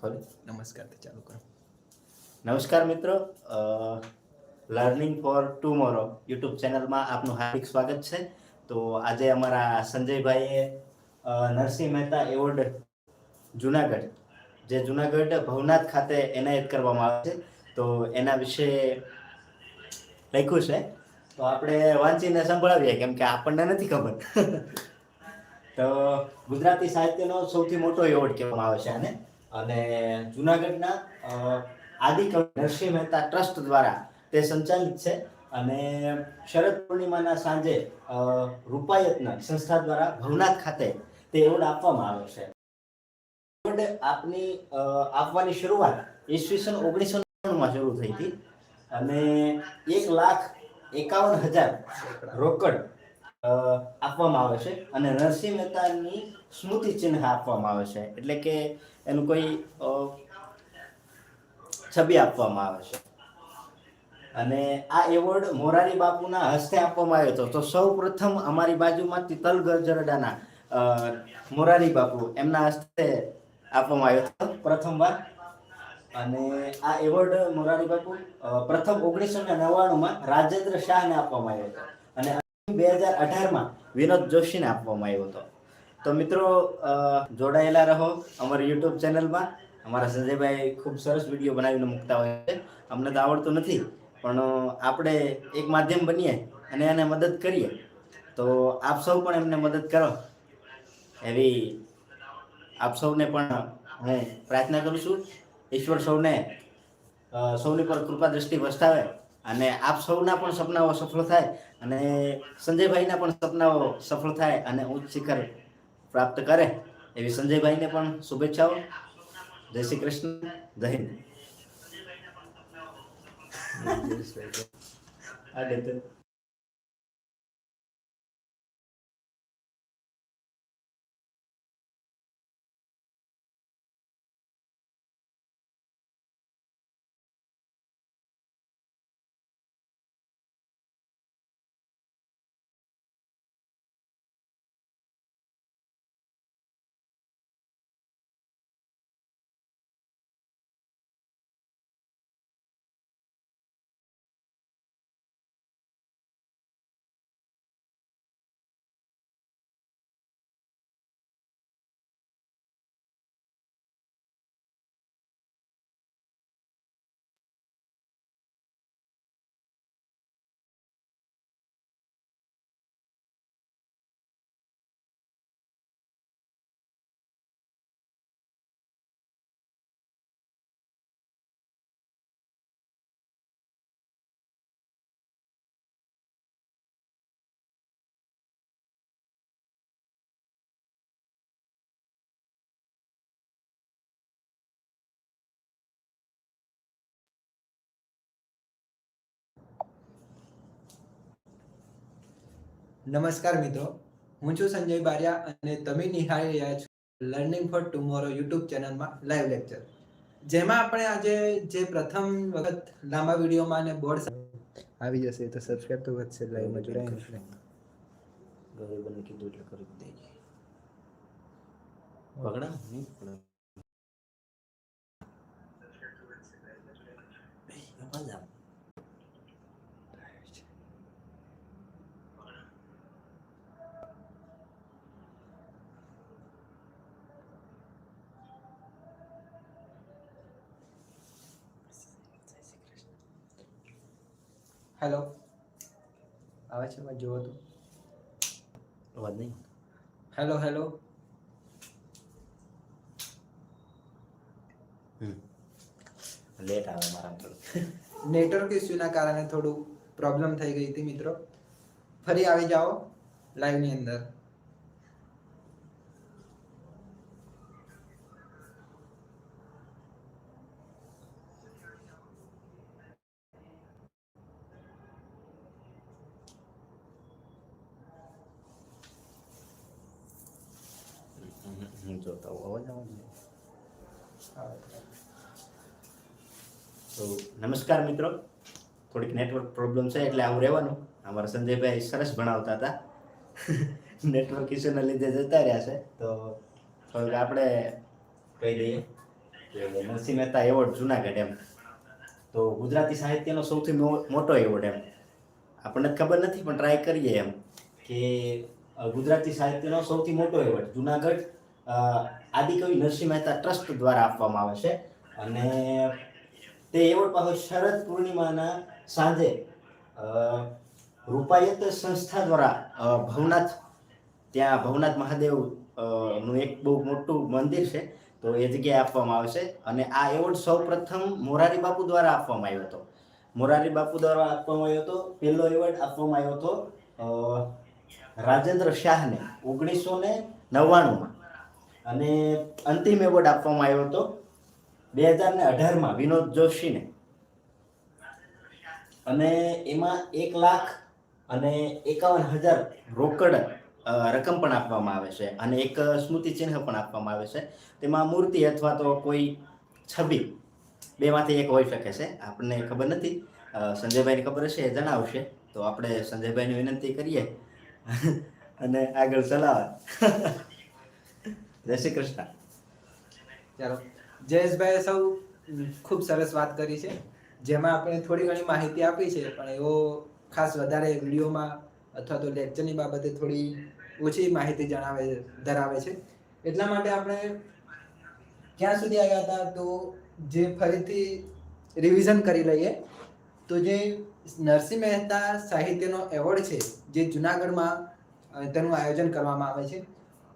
ખોલી નમસ્કારથી ચાલુ કરો. નમસ્કાર મિત્રો લર્નિંગ ફોર ટુમોરો યુટ્યુબ ચેનલમાં આપનું હાર્દિક સ્વાગત છે. તો આજે અમારા સંજયભાઈએ નરસિંહ મહેતા એવોર્ડ જુનાગઢ, જે જુનાગઢ ભવનાથ ખાતે એનાયત કરવામાં આવે છે. તો એના વિશે લખ્યું છે. તો આપણે વાંચીને સંભળાવીએ, કેમ કે આપણને નથી ખબર. તો ગુજરાતી સાહિત્યનો સૌથી મોટો એવોર્ડ કહેવામાં આવે છે આને. અને જુનાગઢના આદિકવિ નરસિંહ મહેતા ટ્રસ્ટ દ્વારા તે સંચાલિત છે. અને શરદ પૂર્ણિમાના સાંજે રૂપાયતના સંસ્થા દ્વારા ભવનાથ ખાતે તે એવોર્ડ આપવામાં આવે છે. એવોર્ડ આપની આપવાની શરૂઆત ઈસવીસન ઓગણીસો માં શરૂ થઈ હતી. અને એક લાખ એકાવન હજાર રોકડ આપવામાં આવે છે. અને નરસિંહ મહેતાની સ્મૃતિ ચિહ્ન આપવામાં આવે છે. એટલે કે એનું કોઈ છબી આપવામાં આવે છે. અને આ એવોર્ડ મોરારી બાપુના હસ્તે આપવામાં આવ્યો હતો. તો સૌ પ્રથમ અમારી બાજુમાં તિતલ ગરજરડાના મોરારી બાપુ એમના હસ્તે આપવામાં આવ્યો હતો પ્રથમવાર. અને આ એવોર્ડ મોરારી બાપુ પ્રથમ ઓગણીસો ને નવ્વાણુંમાં રાજેન્દ્ર શાહને આપવામાં આવ્યો હતો. અને બે હજાર અઢારમાં વિનોદ જોશીને આપવામાં આવ્યો હતો. તો મિત્રો જોડાયેલા રહો અમારી યુટ્યુબ ચેનલમાં. અમારા સંજયભાઈ ખૂબ સરસ વીડિયો બનાવીને મૂકતા હોય છે. અમને તો આવડતું નથી, પણ આપણે એક માધ્યમ બનીએ અને એને મદદ કરીએ. તો આપ સૌ પણ એમને મદદ કરો. એવી આપ સૌને પણ હું પ્રાર્થના કરું છું. ઈશ્વર સૌને સૌની પર કૃપા દ્રષ્ટિ વસ્તાવે અને આપ સૌના પણ સપનાઓ સફળ થાય અને સંજયભાઈના પણ સપનાઓ સફળ થાય અને ઉચ્ચ શિખર પ્રાપ્ત કરે એવી સંજયભાઈને પણ શુભેચ્છાઓ. જય શ્રી કૃષ્ણ જય હિન્દ. આ નમસ્કાર મિત્રો. હું છું સંજય બારિયા અને તમે નિહાળી રહ્યા છો લર્નિંગ ફોર ટુમોરો યુટ્યુબ ચેનલમાં લાઈવ લેક્ચર જેમાં આપણે આજે જે પ્રથમ વખત લાંબા વિડીયોમાં અને બોર્ડ આવી જશે તો સબસ્ક્રાઇબ તો વધશે લાઈવમાં જોડાઈને ગરીબને કીધું એટલે કરી દેજે બગડા નહીં જ હેલો. આવે છે મેં જોવો તો. અવાજ નહીં હેલો હેલો. લેટ આવે મારા થોડું નેટવર્ક ઇસ્યુના કારણે થોડું પ્રોબ્લેમ થઈ ગઈ હતી મિત્રો. ફરી આવી જાઓ લાઈવની અંદર. હું જોતા હોઉં અવાજ આવે? તો નમસ્કાર મિત્રો થોડીક નેટવર્ક પ્રોબ્લેમ છે એટલે આવું રહેવાનું અમારા સંજયભાઈ સરસ ભણાવતા હતા નેટવર્ક ઇસ્યુના લીધે જતા રહ્યા છે તો થોડુંક આપણે કહી દઈએ કે નરસિંહ મહેતા એવોર્ડ જુનાગઢ એમ તો ગુજરાતી સાહિત્યનો સૌથી મોટો એવોર્ડ એમ આપણને ખબર નથી પણ ટ્રાય કરીએ એમ કે ગુજરાતી સાહિત્યનો સૌથી મોટો એવોર્ડ જુનાગઢ આદિકવિ નરસિંહ મહેતા ટ્રસ્ટ દ્વારા આપવામાં આવે છે. અને તે એવોર્ડ પાછો શરદ પૂર્ણિમાના સાંજે રૂપાયત સંસ્થા દ્વારા ભવનાથ, ત્યાં ભવનાથ મહાદેવનું એક બહુ મોટું મંદિર છે, તો એ જગ્યાએ આપવામાં આવશે અને આ એવોર્ડ સૌ પ્રથમ મોરારી બાપુ દ્વારા આપવામાં આવ્યો હતો. મોરારી બાપુ દ્વારા આપવામાં આવ્યો હતો. પહેલો એવોર્ડ આપવામાં આવ્યો હતો રાજેન્દ્ર શાહને, ઓગણીસો ને નવ્વાણુંમાં. અને અંતિમ એવોર્ડ આપવામાં આવ્યો હતો બે હજાર ને અઢારમાં વિનોદ જોશીને. અને એમાં એક લાખ અને એકાવન હજાર રોકડ રકમ પણ આપવામાં આવે છે અને એક સ્મૃતિ ચિહ્ન પણ આપવામાં આવે છે. તેમાં મૂર્તિ અથવા તો કોઈ છબી બેમાંથી એક હોઈ શકે છે. આપણને ખબર નથી. સંજયભાઈને ખબર હશે, એ જણાવશે. તો આપણે સંજયભાઈને વિનંતી કરીએ. અને આગળ ચલાવે. જય શ્રી કૃષ્ણ. ચાલો, જયેશભાઈએ સૌ ખૂબ સરસ વાત કરી છે. જેમાં આપણે થોડી ઘણી માહિતી આપી છે, પણ એવો ખાસ વધારે વિડીયોમાં અથવા તો લેક્ચરની બાબતે થોડી ઓછી માહિતી જણાવે, ધરાવે છે. એટલા માટે આપણે ક્યાં સુધી આવ્યા હતા, તો જે ફરીથી રિવિઝન કરી લઈએ. તો જે નરસિંહ મહેતા સાહિત્યનો એવોર્ડ છે, જે જુનાગઢમાં તેનું આયોજન કરવામાં આવે છે.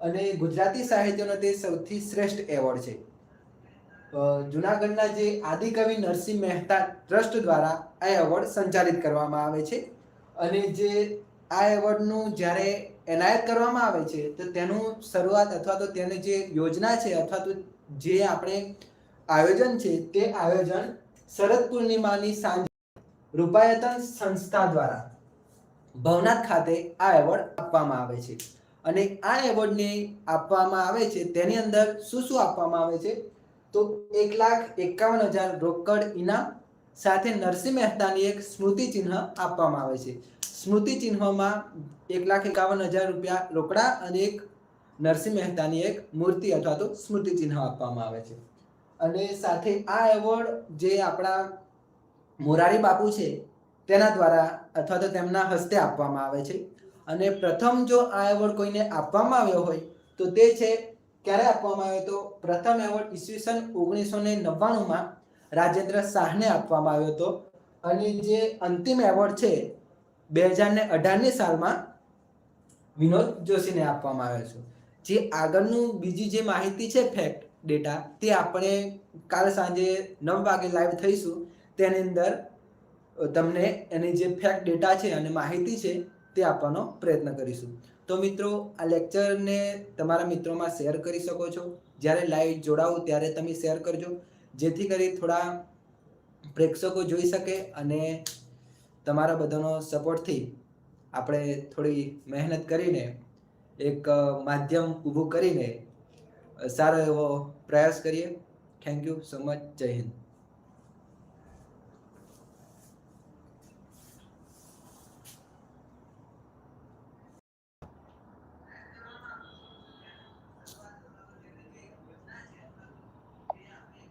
અને ગુજરાતી સાહિત્યનો તે સૌથી શ્રેષ્ઠ એવોર્ડ છે. જુનાગઢના જે આદિકવિ નરસિંહ મહેતા ટ્રસ્ટ દ્વારા આ એવોર્ડ સંચાલિત કરવામાં આવે છે. અને જે આ એવોર્ડનું જ્યારે એનાયત કરવામાં આવે છે, તો તેનું શરૂઆત અથવા તો તેની જે યોજના છે અથવા તો જે આપણે આયોજન છે, તે આયોજન શરદ પૂર્ણિમાની સાંજે રૂપાયતન સંસ્થા દ્વારા ભવનાથ ખાતે આ એવોર્ડ આપવામાં આવે છે. અને આ એવોર્ડને આપવામાં આવે છે, તેની અંદર શું શું આપવામાં આવે છે? તો એક લાખ એકાવન હજાર રોકડ ઇનામ, સાથે નરસિંહ મહેતાની એક સ્મૃતિ ચિહ્ન આપવામાં આવે છે. સ્મૃતિ ચિહ્નમાં એક લાખ એકાવન હજાર રૂપિયા રોકડા અને એક નરસિંહ મહેતાની એક મૂર્તિ અથવા તો સ્મૃતિ ચિહ્ન આપવામાં આવે છે. અને સાથે આ એવોર્ડ જે આપણા મોરારી બાપુ છે, તેના દ્વારા અથવા તો તેમના હસ્તે આપવામાં આવે છે. અને પ્રથમ જો આ એવોર્ડ કોઈને આપવામાં આવ્યો હોય, તો તે છે ક્યારે આપવામાં આવ્યો તો પ્રથમ એવોર્ડ ઈસવીસન ઓગણીસો ને નવ્વાણુંમાં રાજેન્દ્ર શાહને આપવામાં આવ્યો હતો. અને જે અંતિમ એવોર્ડ છે, બે હજાર ને અઢારની સાલમાં વિનોદ જોશીને આપવામાં આવ્યો છે. જે આગળનું બીજી જે માહિતી છે ફેક્ટ ડેટા તે આપણે કાલ સાંજે નવ વાગે લાઈવ થઈશું. તેની અંદર તમને એની જે ફેક્ટ ડેટા છે અને માહિતી છે તે આપવાનો પ્રયત્ન કરીશું. તો મિત્રો, આ લેક્ચરને તમારા મિત્રોમાં શેર કરી શકો છો. જ્યારે લાઈવ જોડાવું ત્યારે તમે શેર કરજો. જેથી કરી થોડા પ્રેક્ષકો જોઈ શકે અને તમારા બધાનો સપોર્ટથી આપણે થોડી મહેનત કરીને એક માધ્યમ ઊભું કરીને સારો એવો પ્રયાસ કરીએ. થેન્ક યુ સો મચ જય હિન્દ.